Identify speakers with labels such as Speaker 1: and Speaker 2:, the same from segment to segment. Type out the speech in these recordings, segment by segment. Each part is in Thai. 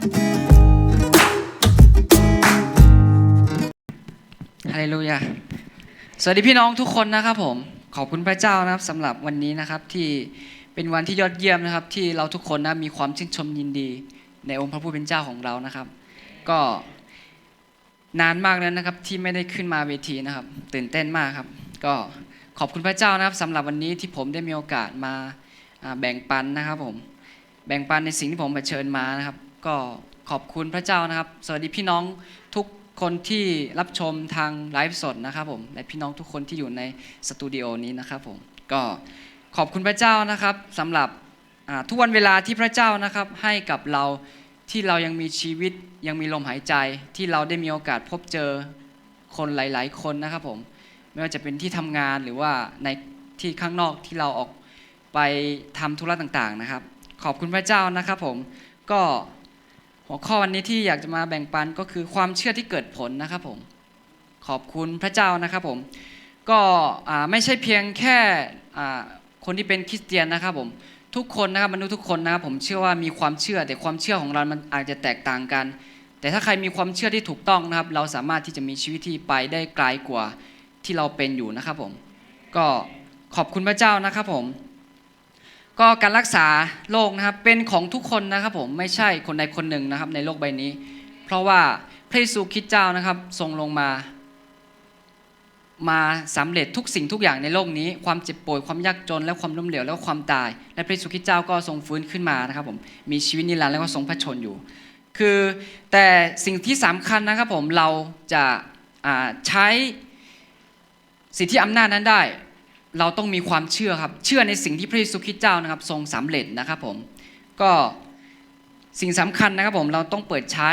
Speaker 1: ฮาเลลูยา สวัสดีพี่น้องทุกคนนะครับผม ขอบคุณพระเจ้านะครับสำหรับวันนี้นะครับที่เป็นวันที่ยอดเยี่ยมนะครับ ที่เราทุกคนนะมีความชื่นชมยินดี ในองค์พระผู้เป็นเจ้าของเรานะครับ ก็นานมากแล้วนะครับที่ไม่ได้ขึ้นมาเวทีนะครับ ตื่นเต้นมากครับ ก็ขอบคุณพระเจ้านะครับสำหรับวันนี้ที่ผมได้มีโอกาสมาแบ่งปันนะครับผมแบ่งปันในสิ่งที่ผมเผชิญมานะครับ ก็ขอบคุณพระเจ้านะครับ สวัสดีพี่น้องทุกคนที่รับชมทางไลฟ์สดนะครับผมและพี่น้องทุกคนที่อยู่ในสตูดิโอนี้นะครับผมก็ขอบคุณพระเจ้านะครับสำหรับทุกวันเวลาที่พระเจ้านะครับให้กับเราที่เรายังมีชีวิตยังมีลมหายใจที่เราได้มีโอกาสพบเจอคนหลาย ๆ คนนะครับผมไม่ว่าจะเป็นที่ทำงานหรือว่าในที่ข้างนอกที่เราออกไปทำธุระต่างๆนะครับ ขอบคุณพระเจ้านะครับผมก็ หัวข้อวันนี้ที่อยากจะมาแบ่งปันก็คือความเชื่อที่เกิดผลนะครับผม ขอบคุณพระเจ้านะครับผม ก็ไม่ใช่เพียงแค่คนที่เป็นคริสเตียนนะครับผมทุกคนนะครับมนุษย์ทุกคนนะครับผมเชื่อว่ามีความเชื่อแต่ความเชื่อของเรามันอาจจะแตกต่างกัน แต่ถ้าใครมีความเชื่อที่ถูกต้องนะครับ เราสามารถที่จะมีชีวิตที่ไปได้ไกลกว่าที่เราเป็นอยู่นะครับผม ก็ขอบคุณพระเจ้านะครับผม ก็การรักษาโรคนะครับเป็นของทุกคนนะครับผมไม่ใช่คนใดคนหนึ่งนะครับในโลกใบนี้ เพราะว่าพระเยซูคริสต์เจ้านะครับทรงลงมา มาสำเร็จทุกสิ่งทุกอย่างในโลกนี้ ความเจ็บป่วยความยากจนและความล้มเหลวและความตาย และพระเยซูคริสต์เจ้าก็ทรงฟื้นขึ้นมานะครับผมมีชีวิตนิรันดร์แล้วก็ทรงพระชนอยู่ คือแต่สิ่งที่สำคัญนะครับผมเราจะใช้สิทธิอำนาจนั้นได้ เราต้องมีความเชื่อครับ เชื่อในสิ่งที่พระเยซูคริสต์เจ้านะครับ ทรงสำเร็จนะครับผมก็สิ่งสำคัญนะครับผมเราต้องเปิดใช้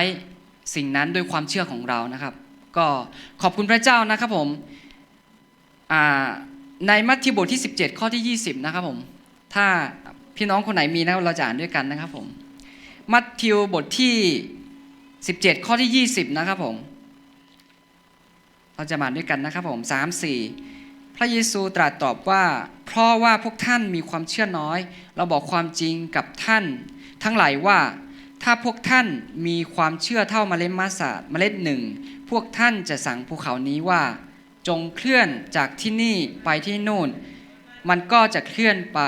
Speaker 1: สิ่งนั้นด้วยความเชื่อของเรานะครับ ก็ขอบคุณพระเจ้านะครับผมในมัทธิวบทที่ 17 ข้อที่ 20 นะครับผมถ้าพี่น้องคนไหนมีนะเราจะอ่านด้วยกันนะครับผมมัทธิวบทที่ 17 ข้อที่ 20 นะครับผม เราจะมาอ่านด้วยกันนะครับผม3 4 พระเยซูตรัสตอบว่า เพราะว่าพวกท่านมีความเชื่อน้อย เราบอกความจริงกับท่าน ทั้งหลายว่าถ้าพวกท่านมีความเชื่อเท่าเมล็ดมัสตาร์ดเมล็ดหนึ่ง พวกท่านจะสั่งภูเขานี้ว่า จงเคลื่อนจากที่นี่ไปที่นู่น มันก็จะเคลื่อนไป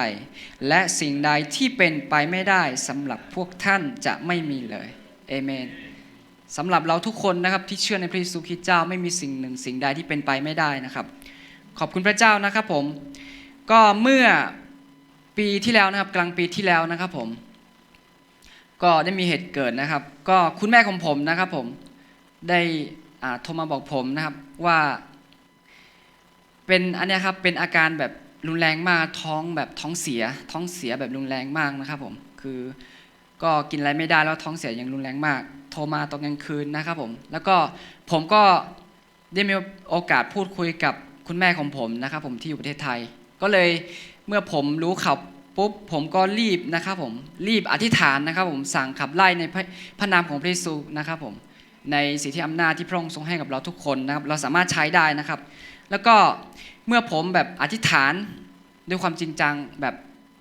Speaker 1: และสิ่งใดที่เป็นไปไม่ได้สำหรับพวกท่านจะไม่มีเลยเอเมนสำหรับเราทุกคนนะครับที่เชื่อในพระเยซูคริสต์เจ้าไม่มีสิ่งหนึ่งสิ่งใดที่เป็นไปไม่ได้นะครับ ขอบคุณพระเจ้านะครับผม ก็เมื่อปีที่แล้วนะครับ กลางปีที่แล้วนะครับผม ก็ได้มีเหตุเกิดนะครับ ก็คุณแม่ของผมนะครับผมได้โทรมาบอกผมนะครับว่า เป็นอันนี้ครับเป็นอาการแบบรุนแรงมากท้องแบบท้องเสีย ท้องเสียแบบรุนแรงมากนะครับผมคือก็กินอะไรไม่ได้แล้วท้องเสียอย่างรุนแรงมาก โทรมาตอนกลางคืนนะครับผมแล้วก็ผมก็ได้มีโอกาสพูดคุยกับ คุณแม่ของผมนะครับผมที่อยู่ประเทศไทย ก็เลยเมื่อผมรู้ข่าวปุ๊บผมก็รีบนะครับผมรีบอธิษฐานนะครับผมสั่งขับไล่ในพระนามของพระเยซูนะครับผมในสิทธิอำนาจที่พระองค์ทรงให้กับเราทุกคนนะครับเราสามารถใช้ได้นะครับ แล้วก็เมื่อผมแบบอธิษฐานด้วยความจริงจังแบบ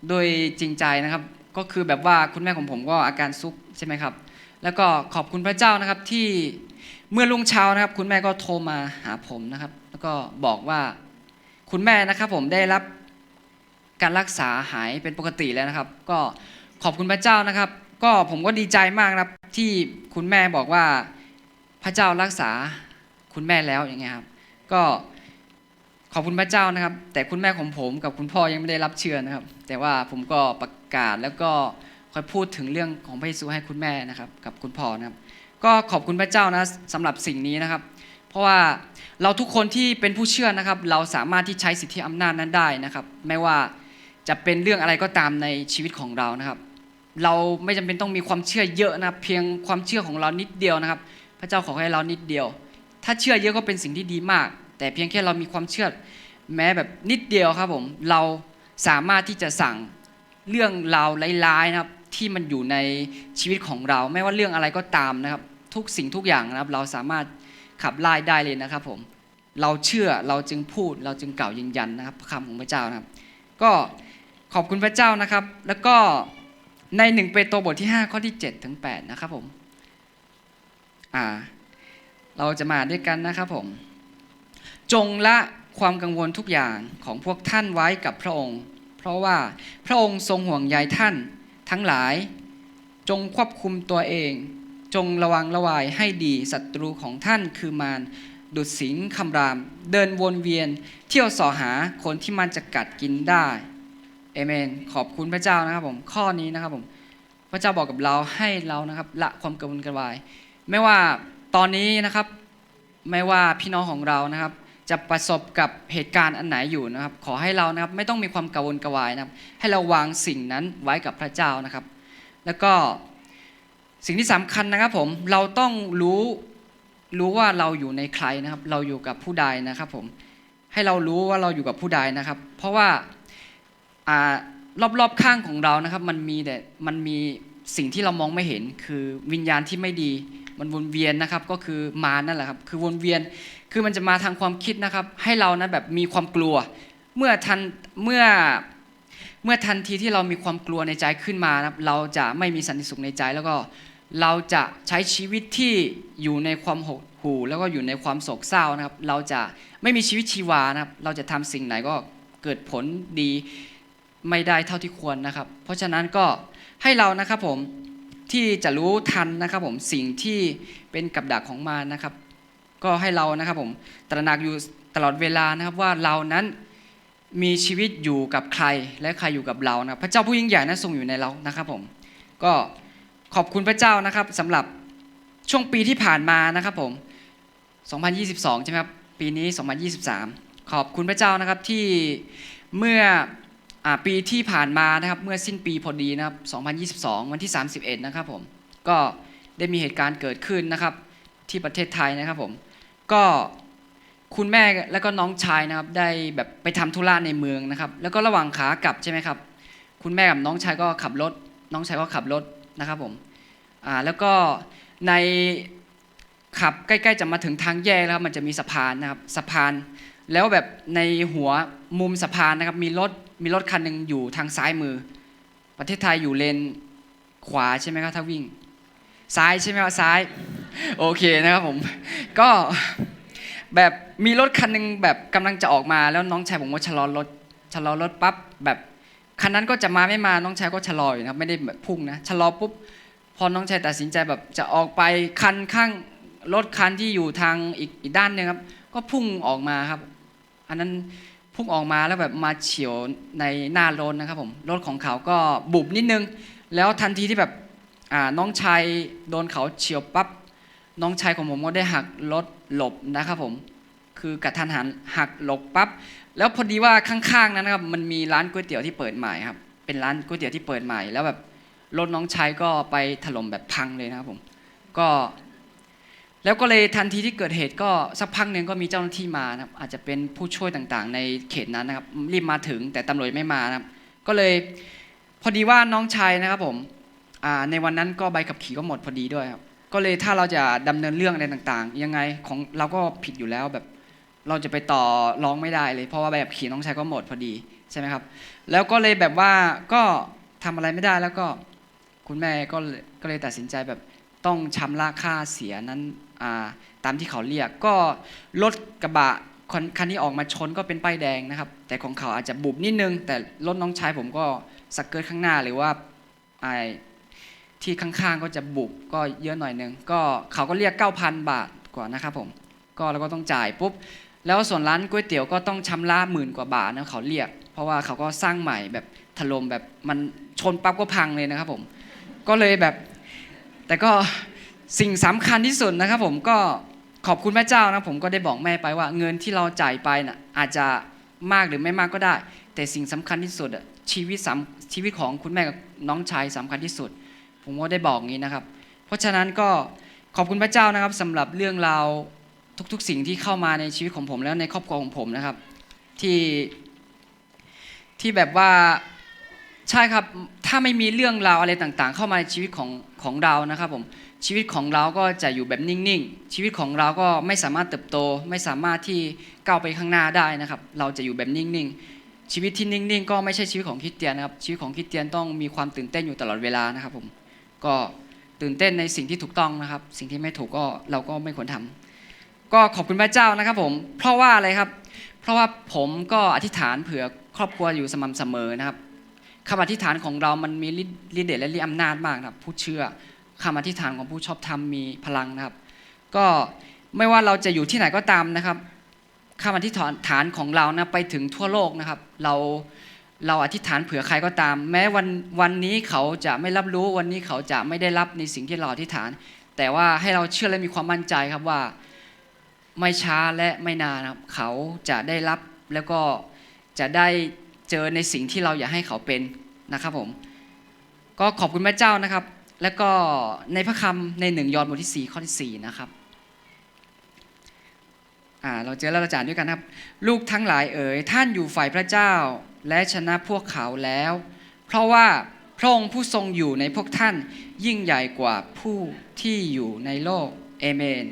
Speaker 1: โดยจริงใจนะครับ ก็คือแบบว่าคุณแม่ของผมก็อาการซุกใช่ไหมครับ แล้วก็ขอบคุณพระเจ้านะครับที่เมื่อรุ่งเช้านะครับ คุณแม่ก็โทรมาหาผมนะครับ แล้วก็บอกว่าคุณแม่นะครับผมได้รับการรักษาหายเป็นปกติแล้วนะครับ ก็ขอบคุณพระเจ้านะครับ ก็ผมก็ดีใจมากนะครับที่คุณแม่บอกว่าพระเจ้ารักษาคุณแม่แล้วอย่างเงี้ยครับ ก็ขอบคุณพระเจ้านะครับ แต่คุณแม่ของผมกับคุณพ่อยังไม่ได้รับเชื้อนะครับ แต่ว่าผมก็ประกาศแล้วก็คอยพูดถึงเรื่องของพระเยซูให้คุณแม่นะครับ กับคุณพ่อนะครับ ก็ขอบคุณพระเจ้านะสำหรับสิ่งนี้นะครับ เพราะว่า เราทุกคนที่เป็นผู้เชื่อนะครับ เราสามารถที่ใช้สิทธิอำนาจนั้นได้นะครับ ไม่ว่าจะเป็นเรื่องอะไรก็ตามในชีวิตของเรานะครับ เราไม่จำเป็นต้องมีความเชื่อเยอะนะครับ เพียงความเชื่อของเรานิดเดียวนะครับ พระเจ้าขอให้เรานิดเดียว ถ้าเชื่อเยอะก็เป็นสิ่งที่ดีมาก แต่เพียงแค่เรามีความเชื่อแม้แบบนิดเดียวครับผมเราสามารถที่จะสั่งเรื่องราวร้ายๆนะครับที่มันอยู่ในชีวิตของเรา ไม่ว่าเรื่องอะไรก็ตามนะครับ ทุกสิ่งทุกอย่างนะครับ เราสามารถ ขับไล่ได้เลยนะครับผมเราเชื่อเราจึงพูดเราจึงกล่าวยืนยันนะครับคำของพระเจ้านะครับ ก็ขอบคุณพระเจ้านะครับ แล้วก็ในหนึ่งเปโตรบทที่ 5 ข้อที่7ถึง8นะครับผมอ่าเราจะมาด้วยกันนะครับผม จงละความกังวลทุกอย่างของพวกท่านไว้กับพระองค์ เพราะว่าพระองค์ทรงห่วงใยท่านทั้งหลาย จงควบคุมตัวเอง จงระวังระวายให้ดีศัตรูของท่านคือมารดุดสิงคำราม เดินวนเวียน เที่ยวสอหาคนที่มันจะกัดกินได้เอเมน ขอบคุณพระเจ้านะครับผมข้อนี้นะครับผมพระเจ้าบอกกับเราให้เรานะครับละความกังวลกระวาย ไม่ว่าตอนนี้นะครับไม่ว่าพี่น้องของเรานะครับ จะประสบกับเหตุการณ์อันไหนอยู่นะครับ ขอให้เรานะครับไม่ต้องมีความกังวลกระวายนะครับ ให้เราวางสิ่งนั้นไว้กับพระเจ้านะครับ แล้วก็ สิ่งที่สำคัญนะครับผมเราต้องรู้รู้ว่าเราอยู่ในใครนะครับ เราอยู่กับผู้ใดนะครับผมให้เรารู้ว่าเราอยู่กับผู้ใดนะครับ เพราะว่าอ่ารอบๆข้างของเรานะครับ มันมีแต่มันมีสิ่งที่เรามองไม่เห็น คือวิญญาณที่ไม่ดี มันวนเวียนนะครับ ก็คือมานั่นแหละครับคือวนเวียนคือมันจะมาทางความคิดนะครับ ให้เรานะแบบมีความกลัว เมื่อทันเมื่อเมื่อทันทีที่เรามีความกลัวในใจขึ้นมานะครับเราจะไม่มีสันติสุขในใจแล้วก็ เราจะใช้ชีวิตที่อยู่ในความหดหู่แล้วก็อยู่ในความโศกเศร้านะครับ เราจะไม่มีชีวิตชีวานะครับ เราจะทำสิ่งไหนก็เกิดผลดีไม่ได้เท่าที่ควรนะครับ เพราะฉะนั้นก็ให้เรานะครับผมที่จะรู้ทันนะครับผมสิ่งที่เป็นกับดักของมารนะครับ ก็ให้เรานะครับผมตระหนักอยู่ตลอดเวลานะครับว่าเรานั้นมีชีวิตอยู่กับใครและใครอยู่กับเรานะครับพระเจ้าผู้ยิ่งใหญ่นั้นทรงอยู่ในเรานะครับผมก็ ขอบคุณพระเจ้านะครับสำหรับช่วงปีที่ผ่านมานะครับผม 2022 ใช่ไหมครับ ปีนี้ 2023 ขอบคุณพระเจ้านะครับที่เมื่ออปีที่ผ่านมานะครับ เมื่อสิ้นปีพอดีนะครับ 2022 วันที่ 31 นะครับผม ก็ได้มีเหตุการณ์เกิดขึ้นนะครับ ที่ประเทศไทยนะครับผม ก็คุณแม่แล้วก็น้องชายนะครับ ได้แบบไปทำธุระในเมืองนะครับ แล้วก็ระหว่างขากลับใช่ไหมครับ คุณแม่กับน้องชายก็ขับรถ น้องชายก็ขับรถ นะครับผมอ่าแล้วก็ในขับใกล้ๆจะมาถึงทางแยกแล้วครับมันจะมีสะพานนะครับสะพาน แล้วแบบในหัวมุมสะพานนะครับมีรถมีรถคันหนึ่งอยู่ทางซ้ายมือ ประเทศไทยอยู่เลนขวาใช่ไหมครับถ้าวิ่ง ซ้ายใช่ไหมครับซ้ายโอเคนะครับผมก็แบบมีรถคันหนึ่งแบบกำลังจะออกมาแล้วน้องชายผมก็ชะลอรถชะลอรถปั๊บแบบ คันนั้นก็จะมาไม่มาน้องชายก็ชะลออยู่นะครับไม่ได้แบบพุ่งนะชะลอปุ๊บพอน้องชายตัดสินใจแบบจะออกไปคันข้างรถคันที่อยู่ทางอีกอีกด้านนึงครับ ก็พุ่งออกมาครับ อันนั้นพุ่งออกมาแล้วแบบมาเฉียวในหน้ารถนะครับผมรถของเขาก็บุบนิดนึง แล้วทันทีที่แบบน้องชายโดนเขาเฉียวปั๊บน้องชายของผมก็ได้หักรถหลบนะครับผมคือกระทันหันหักหลบปั๊บ แล้วพอดีว่าข้างๆนั้นนะครับมันมีร้านก๋วยเตี๋ยวที่เปิดใหม่ครับ เป็นร้านก๋วยเตี๋ยวที่เปิดใหม่ แล้วแบบรถน้องชายก็ไปถล่มแบบพังเลยนะครับผม ก็ แล้วก็เลยทันทีที่เกิดเหตุก็สักพักหนึ่งก็มีเจ้าหน้าที่มานะครับ อาจจะเป็นผู้ช่วยต่างๆ ในเขตนั้นนะครับ รีบมาถึงแต่ตำรวจไม่มานะครับ ก็เลยพอดีว่าน้องชายนะครับผมในวันนั้นก็ใบขับขี่ก็หมดพอดีด้วยครับ ก็เลยถ้าเราจะดำเนินเรื่องอะไรต่างๆ ยังไงของเราก็ผิดอยู่แล้วแบบ เราจะไปต่อร้องไม่ได้เลย เพราะว่าใบบขี่น้องชายก็หมดพอดีใช่ไหมครับ แล้วก็เลยแบบว่าก็ทำอะไรไม่ได้แล้วก็คุณแม่ก็ก็เลยตัดสินใจแบบต้องชำระค่าเสียนั้นาตามที่เขาเรียกก็รถกระบะคันคันที่ออกมาชนก็เป็นป้ายแดงนะครับ แต่ของเขาอาจจะบุบนิดนึง แต่รถน้องชายผมก็สักเกิร์ตข้างหน้าหรือว่าไอที่ข้างๆก็จะบุบก็เยอะหน่อยนึงก็เขาก็เรียก 9,000 บาทกว่านะครับผมก็เราก็ต้องจ่ายปุ๊บ แล้วส่วนร้านก๋วยเตี๋ยวก็ต้องชำระหมื่นกว่าบาทนะเขาเรียก เพราะว่าเขาก็สร้างใหม่แบบถล่มแบบมันชนปั๊บก็พังเลยนะครับผม ก็เลยแบบ แต่ก็สิ่งสำคัญที่สุดนะครับผมก็ขอบคุณพระเจ้านะผมก็ได้บอกแม่ไปว่าเงินที่เราจ่ายไปน่ะอาจจะมากหรือไม่มากก็ได้ แต่สิ่งสำคัญที่สุดชีวิตสชีวิตของคุณแม่กับน้องชายสำคัญที่สุด ผมก็ได้บอกงี้นะครับ เพราะฉะนั้นก็ขอบคุณพระเจ้านะครับสำหรับเรื่องราว ทุกๆ สิ่งที่เข้ามาในชีวิตของผมแล้วในครอบครัวของผมนะครับ ที่ที่แบบว่าใช่ครับถ้าไม่มีเรื่องราวอะไรต่างๆ เข้ามาในชีวิตของของเรานะครับผมชีวิตของเราก็จะอยู่แบบนิ่งๆ ชีวิตของเราก็ไม่สามารถเติบโต ไม่สามารถที่ก้าวไปข้างหน้าได้นะครับ เราจะอยู่แบบนิ่งๆ ชีวิตที่นิ่งๆ ก็ไม่ใช่ชีวิตของคริสเตียนนะครับ ชีวิตของคริสเตียนต้องมีความตื่นเต้นอยู่ตลอดเวลานะครับผมก็ตื่นเต้นในสิ่งที่ถูกต้องนะครับ สิ่งที่ไม่ถูกก็เราก็ไม่ควรทำ ก็ขอบคุณพระเจ้านะครับผม เพราะว่าอะไรครับ เพราะว่าผมก็อธิษฐานเผื่อครอบครัวอยู่สม่ำเสมอนะครับคำอธิษฐานของเรามันมีฤทธิ์ฤทธิ์เดชและฤทธิ์อำนาจมากนะครับ ผู้เชื่อคำอธิษฐานของผู้ชอบธรรมมีพลังนะครับ ก็ไม่ว่าเราจะอยู่ที่ไหนก็ตามนะครับคำอธิษฐานของเรานะไปถึงทั่วโลกนะครับ เราเราอธิษฐานเผื่อใครก็ตาม แม้วันวันนี้เขาจะไม่รับรู้วันนี้เขาจะไม่ได้รับในสิ่งที่เราอธิษฐาน แต่ว่าให้เราเชื่อและมีความมั่นใจครับว่า ไม่ช้าและไม่นานครับเขาจะได้รับแล้วก็จะได้เจอในสิ่งที่เราอยากให้เขาเป็นนะครับผม ก็ขอบคุณพระเจ้านะครับ แล้วก็ในพระคำในหนึ่งยอห์นบทที่4ข้อที่4นะครับเราเจอแล้วเราจานด้วยกันครับ ลูกทั้งหลายเอ๋ยท่านอยู่ฝ่ายพระเจ้าและชนะพวกเขาแล้ว เพราะว่าพระองค์ผู้ทรงอยู่ในพวกท่านยิ่งใหญ่กว่าผู้ที่อยู่ในโลกเอเมน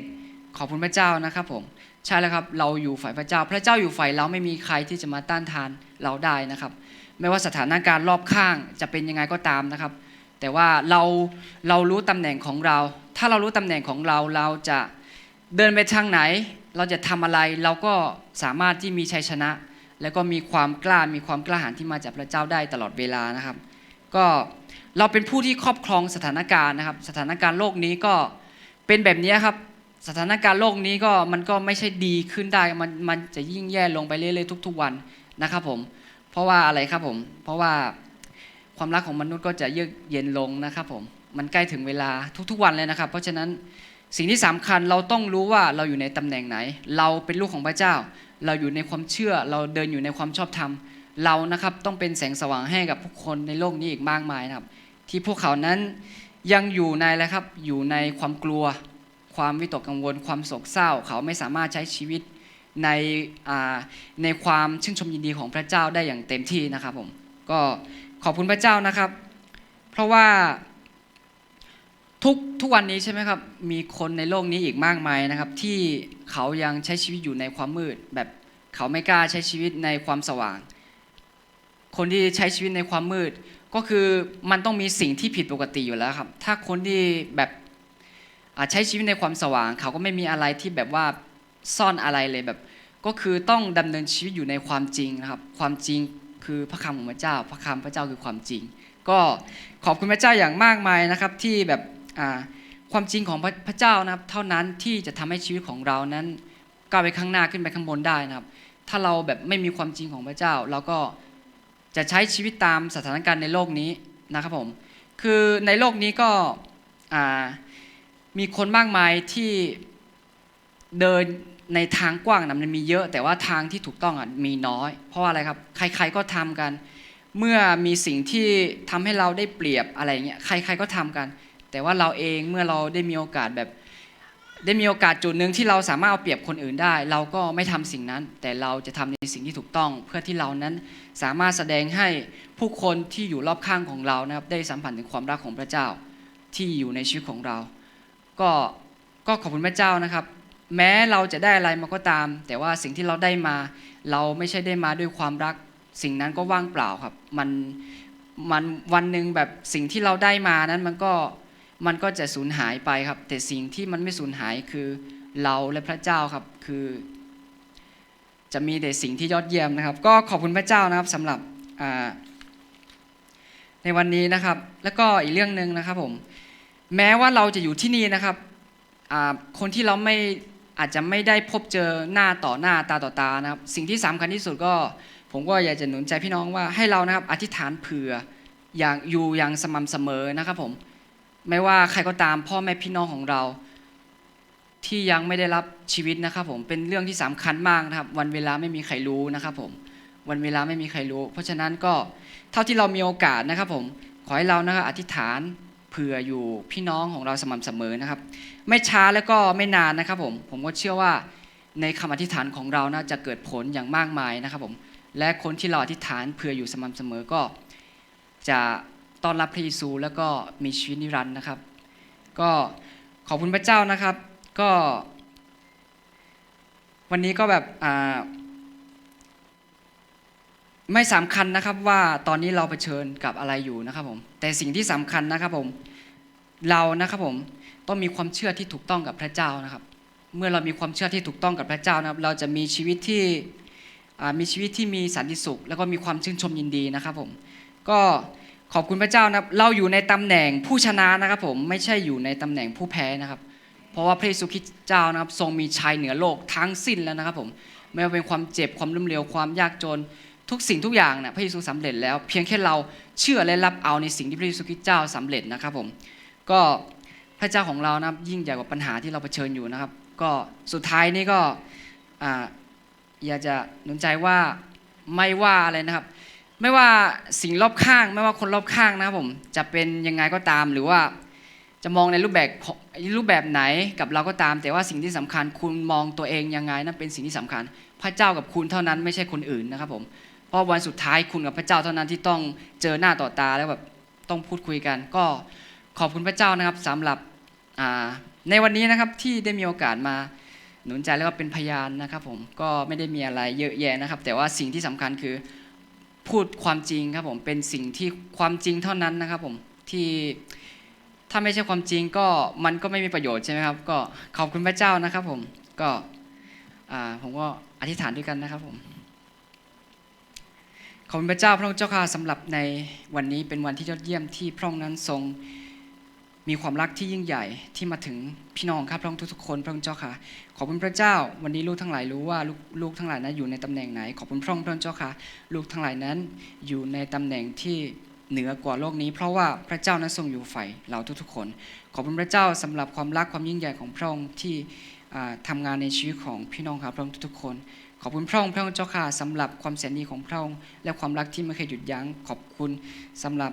Speaker 1: ขอบคุณพระเจ้านะครับผมใช่แล้วครับเราอยู่ฝ่ายพระเจ้า พระเจ้าอยู่ฝ่ายเราไม่มีใครที่จะมาต้านทานเราได้นะครับ ไม่ว่าสถานการณ์รอบข้างจะเป็นยังไงก็ตามนะครับ แต่ว่าเราเรารู้ตำแหน่งของเรา ถ้าเรารู้ตำแหน่งของเราเราจะเดินไปทางไหน เราจะทำอะไรเราก็สามารถที่มีชัยชนะ แล้วก็มีความกล้ามีความกล้าหาญที่มาจากพระเจ้าได้ตลอดเวลานะครับ ก็เราเป็นผู้ที่ครอบครองสถานการณ์นะครับ สถานการณ์โลกนี้ก็เป็นแบบนี้ครับ สถานการณ์โลกนี้ก็มันก็ไม่ใช่ดีขึ้นได้มันมันจะยิ่งแย่ลงไปเรื่อยๆทุก ๆ วันนะครับผม เพราะว่าอะไรครับผม เพราะว่าความรักของมนุษย์ก็จะเยือกเย็นลงนะครับผม มันใกล้ถึงเวลาทุกๆวันเลยนะครับ เพราะฉะนั้นสิ่งที่สำคัญเราต้องรู้ว่าเราอยู่ในตำแหน่งไหน เราเป็นลูกของพระเจ้า เราอยู่ในความเชื่อ เราเดินอยู่ในความชอบธรรม เรานะครับต้องเป็นแสงสว่างให้กับผู้คนในโลกนี้อีกมากมายนะครับ ที่พวกเขานั้นยังอยู่ในอะไรครับอยู่ในความกลัว ความวิตกกังวล ความโศกเศร้า เขาไม่สามารถใช้ชีวิตในในความชื่นชมยินดีของพระเจ้าได้อย่างเต็มที่นะครับผมก็ขอบคุณพระเจ้านะครับ เพราะว่าทุกทุกวันนี้ใช่ไหมครับมีคนในโลกนี้อีกมากมายนะครับ ที่เขายังใช้ชีวิตอยู่ในความมืด แบบเขาไม่กล้าใช้ชีวิตในความสว่าง คนที่ใช้ชีวิตในความมืด ก็คือมันต้องมีสิ่งที่ผิดปกติอยู่แล้วครับ ถ้าคนที่แบบ ใช้ชีวิตในความสว่าง เขาก็ไม่มีอะไรที่แบบว่าซ่อนอะไรเลยแบบ ก็คือต้องดำเนินชีวิตอยู่ในความจริงนะครับ ความจริงคือพระคำของพระเจ้า พระคำพระเจ้าคือความจริง ก็ขอบคุณพระเจ้าอย่างมากมายนะครับที่แบบความจริงของพระพระเจ้านะครับ เท่านั้นที่จะทำให้ชีวิตของเรานั้นก้าวไปข้างหน้าขึ้นไปข้างบนได้นะครับ ถ้าเราแบบไม่มีความจริงของพระเจ้าเราก็จะใช้ชีวิตตามสถานการณ์ในโลกนี้นะครับผม คือในโลกนี้ก็อ่า มีคนมากมายที่เดินในทางกว้างนะมันมีเยอะ แต่ว่าทางที่ถูกต้องอะมีน้อย เพราะว่าอะไรครับ ใคร ๆก็ทำกัน เมื่อมีสิ่งที่ทำให้เราได้เปรียบอะไรเงี้ยใคร ๆก็ทำกัน แต่ว่าเราเองเมื่อเราได้มีโอกาสแบบ ได้มีโอกาสจุดหนึ่งที่เราสามารถเอาเปรียบคนอื่นได้ เราก็ไม่ทำสิ่งนั้น แต่เราจะทำในสิ่งที่ถูกต้อง เพื่อที่เรานั้นสามารถแสดงให้ผู้คนที่อยู่รอบข้างของเรานะครับได้สัมผัสถึงความรักของพระเจ้าที่อยู่ในชีวิตของเรา ก็ก็ขอบคุณพระเจ้านะครับ แม้เราจะได้อะไรมาก็ตาม แต่ว่าสิ่งที่เราได้มา เราไม่ใช่ได้มาด้วยความรัก สิ่งนั้นก็ว่างเปล่าครับ มันมันวันหนึ่งแบบสิ่งที่เราได้มานั้นมันก็มันก็จะสูญหายไปครับ แต่สิ่งที่มันไม่สูญหายคือเราและพระเจ้าครับคือ จะมีแต่สิ่งที่ยอดเยี่ยมนะครับ ก็ขอบคุณพระเจ้านะครับสำหรับในวันนี้นะครับ แล้วก็อีกเรื่องหนึ่งนะครับผม แม้ว่าเราจะอยู่ที่นี่นะครับคนที่เราไม่อาจจะไม่ได้พบเจอหน้าต่อหน้าตาต่อตานะครับ สิ่งที่สำคัญที่สุดก็ ผมก็อยากจะหนุนใจพี่น้องว่าให้เรานะครับอธิษฐานเผื่ออย่างอยู่อย่างสม่ำเสมอนะครับผมไม่ว่าใครก็ตามพ่อแม่พี่น้องของเรา ที่ยังไม่ได้รับชีวิตนะครับ ผมเป็นเรื่องที่สำคัญมากนะครับ วันเวลาไม่มีใครรู้นะครับ ผมวันเวลาไม่มีใครรู้ เพราะฉะนั้นก็เท่าที่เรามีโอกาสนะครับ ผมขอให้เรานะครับอธิษฐาน ผื่ออยู่พี่น้องของเราสม่ำเสมอนะครับ ไม่ช้าแล้วก็ไม่นานนะครับผมผมก็เชื่อว่าในคำอธิษฐานของเรานะจะเกิดผลอย่างมากมายนะครับผมและคนที่เราอธิษฐานเผื่ออยู่สม่ำเสมอก็จะต้อนรับพระเยซูแล้วก็มีชีวิตนิรันดร์นะครับ ก็ขอบคุณพระเจ้านะครับ ก็ วันนี้ก็แบบไม่สำคัญนะครับว่าตอนนี้เราเผชิญกับอะไรอยู่นะครับผมแต่สิ่งที่สำคัญนะครับผม เรานะครับผมต้องมีความเชื่อที่ถูกต้องกับพระเจ้านะครับ เมื่อเรามีความเชื่อที่ถูกต้องกับพระเจ้านะครับ เราจะมีชีวิตที่มีชีวิตที่มีสันติสุข แล้วก็มีความชื่นชมยินดีนะครับผมก็ขอบคุณพระเจ้านะครับ เราอยู่ในตำแหน่งผู้ชนะนะครับผมไม่ใช่อยู่ในตำแหน่งผู้แพ้นะครับ เพราะว่าพระเยซูคริสต์เจ้านะครับ ทรงมีชัยเหนือโลกทั้งสิ้นแล้วนะครับผมไม่ว่าเป็นความเจ็บความล้มเหลวความยากจนทุกสิ่งทุกอย่างเนี่ยพระเยซูสำเร็จแล้ว เพียงแค่เราเชื่อและรับเอาในสิ่งที่พระเยซูคริสต์เจ้าสำเร็จนะครับผม ก็พระเจ้าของเรานะครับยิ่งใหญ่กว่าปัญหาที่เราเผชิญอยู่นะครับ ก็สุดท้ายนี่ก็อยากจะหนุนใจว่าไม่ว่าอะไรนะครับ ไม่ว่าสิ่งรอบข้าง ไม่ว่าคนรอบข้างนะครับผมจะเป็นยังไงก็ตามหรือว่าจะมองในรูปแบบรูปแบบไหนกับเราก็ตาม แต่ว่าสิ่งที่สำคัญคุณมองตัวเองยังไงนั่นเป็นสิ่งที่สำคัญ พระเจ้ากับคุณเท่านั้นไม่ใช่คนอื่นนะครับผมเพราะวันสุดท้ายคุณกับพระเจ้าเท่านั้นที่ต้องเจอหน้าต่อตาแล้วแบบต้องพูดคุยกันก็ ขอบคุณพระเจ้านะครับสำหรับในวันนี้นะครับที่ได้มีโอกาสมาหนุนใจแล้วก็เป็นพยานนะครับ ผมก็ไม่ได้มีอะไรเยอะแยะนะครับ แต่ว่าสิ่งที่สำคัญคือพูดความจริงครับผมเป็นสิ่งที่ความจริงเท่านั้นนะครับผมที่ถ้าไม่ใช่ความจริงก็มันก็ไม่มีประโยชน์ใช่ไหมครับก็ขอบคุณพระเจ้านะครับ ผมก็ผมก็อธิษฐานด้วยกันนะครับผมขอบคุณพระเจ้าพระองค์เจ้าค่ะสำหรับในวันนี้เป็นวันที่ยอดเยี่ยมที่พระองค์นั้นทรง มีความรักที่ยิ่งใหญ่ที่มาถึงพี่น้องครับพระองค์ทุกๆคน พระองค์เจ้าค่ะ ขอบคุณพระเจ้า วันนี้ลูกทั้งหลายรู้ว่าลูกลูกทั้งหลายนั้นอยู่ในตำแหน่งไหน ขอบคุณพระองค์พระองค์เจ้าค่ะ ลูกทั้งหลายนั้นอยู่ในตำแหน่งที่เหนือกว่าโลกนี้ เพราะว่าพระเจ้านั้นทรงอยู่ฝ่ายเราทุกๆคน ขอบคุณพระเจ้าสำหรับความรักความยิ่งใหญ่ของพระองค์ที่อ่าทำงานในชีวิตของพี่น้องครับพระองค์ทุกๆคนขอบคุณพระองค์พระองค์เจ้าค่ะสำหรับความแสนดีของพระองค์และความรักที่ไม่เคยหยุดยั้งขอบคุณสำหรับ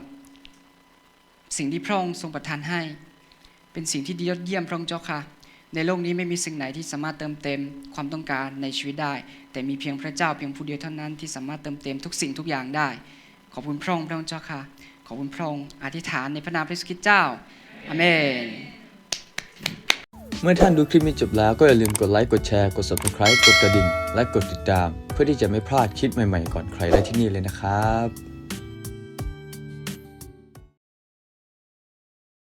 Speaker 1: สิ่งที่พระองค์ทรงประทานให้ เป็นสิ่งที่ดียอดเยี่ยมพระองค์เจ้าค่ะ ในโลกนี้ไม่มีสิ่งไหนที่สามารถเติมเต็มความต้องการในชีวิตได้ แต่มีเพียงพระเจ้าเพียงผู้เดียวเท่านั้นที่สามารถเติมเต็มทุกสิ่งทุกอย่างได้ ขอบคุณพระองค์พระองค์เจ้าค่ะ ขอบคุณพระองค์อธิษฐานในพระนามพระเยซูคริสต์เจ้าอาเมน
Speaker 2: เมื่อท่านดูคลิปนี้จบแล้วก็อย่าลืมกดไลค์กดแชร์กด subscribe กดกระดิ่ง และกดติดตาม เพื่อที่จะไม่พลาดคลิปใหม่ๆก่อนใครได้ที่นี่เลยนะครับ